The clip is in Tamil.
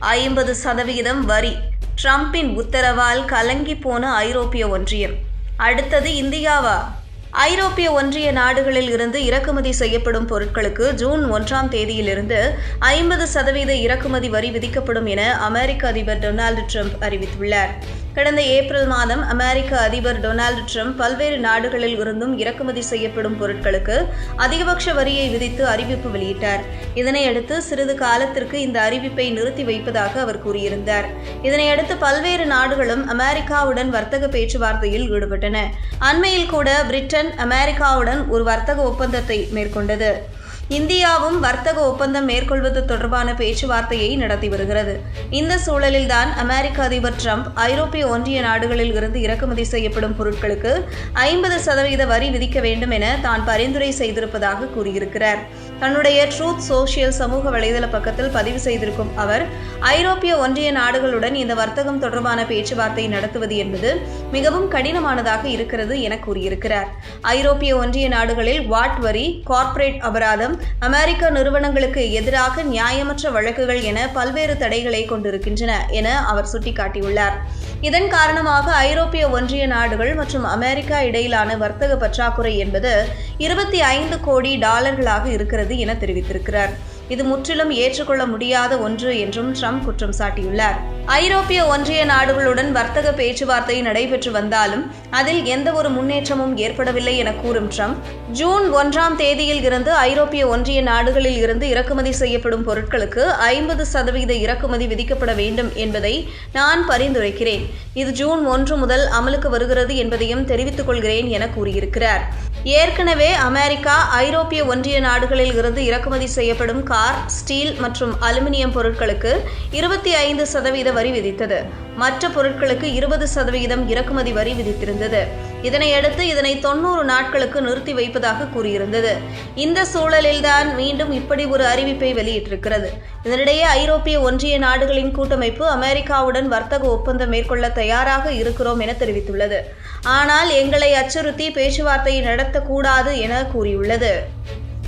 ஐம்பது சதவிகிதம் வரி. ட்ரம்பின் உத்தரவால் கலங்கி போன ஐரோப்பிய ஒன்றியம். அடுத்தது இந்தியாவா? ஐரோப்பிய ஒன்றிய நாடுகளில் இருந்து இறக்குமதி செய்யப்படும் பொருட்களுக்கு ஜூன் ஒன்றாம் தேதியிலிருந்து ஐம்பது சதவீத இறக்குமதி வரி விதிக்கப்படும் என அமெரிக்க அதிபர் டொனால்டு ட்ரம்ப் அறிவித்துள்ளார். கடந்த ஏப்ரல் மாதம் அமெரிக்க அதிபர் டொனால்டு ட்ரம்ப் பல்வேறு நாடுகளில் இருந்தும் இறக்குமதி செய்யப்படும் பொருட்களுக்கு அதிகபட்ச வரியை விதித்து அறிவிப்பு வெளியிட்டார். இதனையடுத்து சிறிது காலத்திற்கு இந்த அறிவிப்பை நிறுத்தி வைப்பதாக அவர் கூறியிருந்தார். இதனையடுத்து பல்வேறு நாடுகளும் அமெரிக்காவுடன் வர்த்தக பேச்சுவார்த்தையில் ஈடுபட்டன. அண்மையில் கூட பிரிட்டன் அமெரிக்காவுடன் ஒரு வர்த்தக ஒப்பந்தத்தை மேற்கொண்டது. இந்தியாவும் வர்த்தக ஒப்பந்தம் மேற்கொள்வது தொடர்பான பேச்சுவார்த்தையை நடத்தி வருகிறது. இந்த சூழலில்தான் அமெரிக்க அதிபர் ட்ரம்ப் ஐரோப்பிய ஒன்றிய நாடுகளில் இருந்து இறக்குமதி செய்யப்படும் பொருட்களுக்கு ஐம்பது சதவீத வரி விதிக்க வேண்டும் என தான் பரிந்துரை செய்திருப்பதாக கூறியிருக்கிறார். தன்னுடைய ட்ரூத் சோஷியல் சமூக வலைதள பக்கத்தில் பதிவு செய்திருக்கும் அவர் ஐரோப்பிய ஒன்றிய நாடுகளுடன் இந்த வர்த்தகம் தொடர்பான பேச்சுவார்த்தை நடத்துவது என்பது மிகவும் கடினமானதாக இருக்கிறது என கூறியிருக்கிறார். ஐரோப்பிய ஒன்றிய நாடுகளில் வாட் வரி கார்ப்பரேட் அபராதம் அமெரிக்க நிறுவனங்களுக்கு எதிராக நியாயமற்ற வழக்குகள் என பல்வேறு தடைகளை கொண்டிருக்கின்றன என அவர் சுட்டிக்காட்டியுள்ளார். இதன் காரணமாக ஐரோப்பிய ஒன்றிய நாடுகள் மற்றும் அமெரிக்கா இடையிலான வர்த்தக பற்றாக்குறை என்பது இருபத்தி ஐந்து கோடி டாலர்களாக இருக்கிறது என தெரிவித்திருக்கிறார். இது முற்றிலும் ஏற்றுக்கொள்ள முடியாத ஒன்று என்றும் ட்ரம்ப் குற்றம் சாட்டியுள்ளார். ஐரோப்பிய ஒன்றிய நாடுகளுடன் வர்த்தக பேச்சுவார்த்தை நடைபெற்று வந்தாலும் அதில் எந்த ஒரு முன்னேற்றமும் ஏற்படவில்லை என கூறும் ட்ரம்ப் ஜூன் ஒன்றாம் தேதியில் இருந்து ஐரோப்பிய ஒன்றிய நாடுகளில் இருந்து இறக்குமதி செய்யப்படும் பொருட்களுக்கு ஐம்பது சதவீத இறக்குமதி விதிக்கப்பட வேண்டும் என்பதை நான் பரிந்துரைக்கிறேன். இது ஜூன் ஒன்று முதல் அமலுக்கு வருகிறது என்பதையும் தெரிவித்துக் கொள்கிறேன் என கூறியிருக்கிறார். ஏற்கனவே அமெரிக்கா ஐரோப்பிய ஒன்றிய நாடுகளில் இருந்து இறக்குமதி செய்யப்படும் கார் ஸ்டீல் மற்றும் அலுமினியம் பொருட்களுக்கு இருபத்தி ஐந்து சதவீத வரி விதித்தது. மற்ற பொருட்களுக்கு இருபது சதவிகிதம் இறக்குமதி வரி விதித்திருந்தது. இதனையடுத்து இதனை தொண்ணூறு நாட்களுக்கு நிறுத்தி வைப்பதாக கூறியிருந்தது. இந்த சூழலில்தான் மீண்டும் இப்படி ஒரு அறிவிப்பை வெளியிட்டிருக்கிறது. இதனிடையே ஐரோப்பிய ஒன்றிய நாடுகளின் கூட்டமைப்பு அமெரிக்காவுடன் வர்த்தக ஒப்பந்தம் மேற்கொள்ள தயாராக இருக்கிறோம் என தெரிவித்துள்ளது. ஆனால் எங்களை அச்சுறுத்தி பேச்சுவார்த்தையை நடத்தக்கூடாது என கூறியுள்ளது.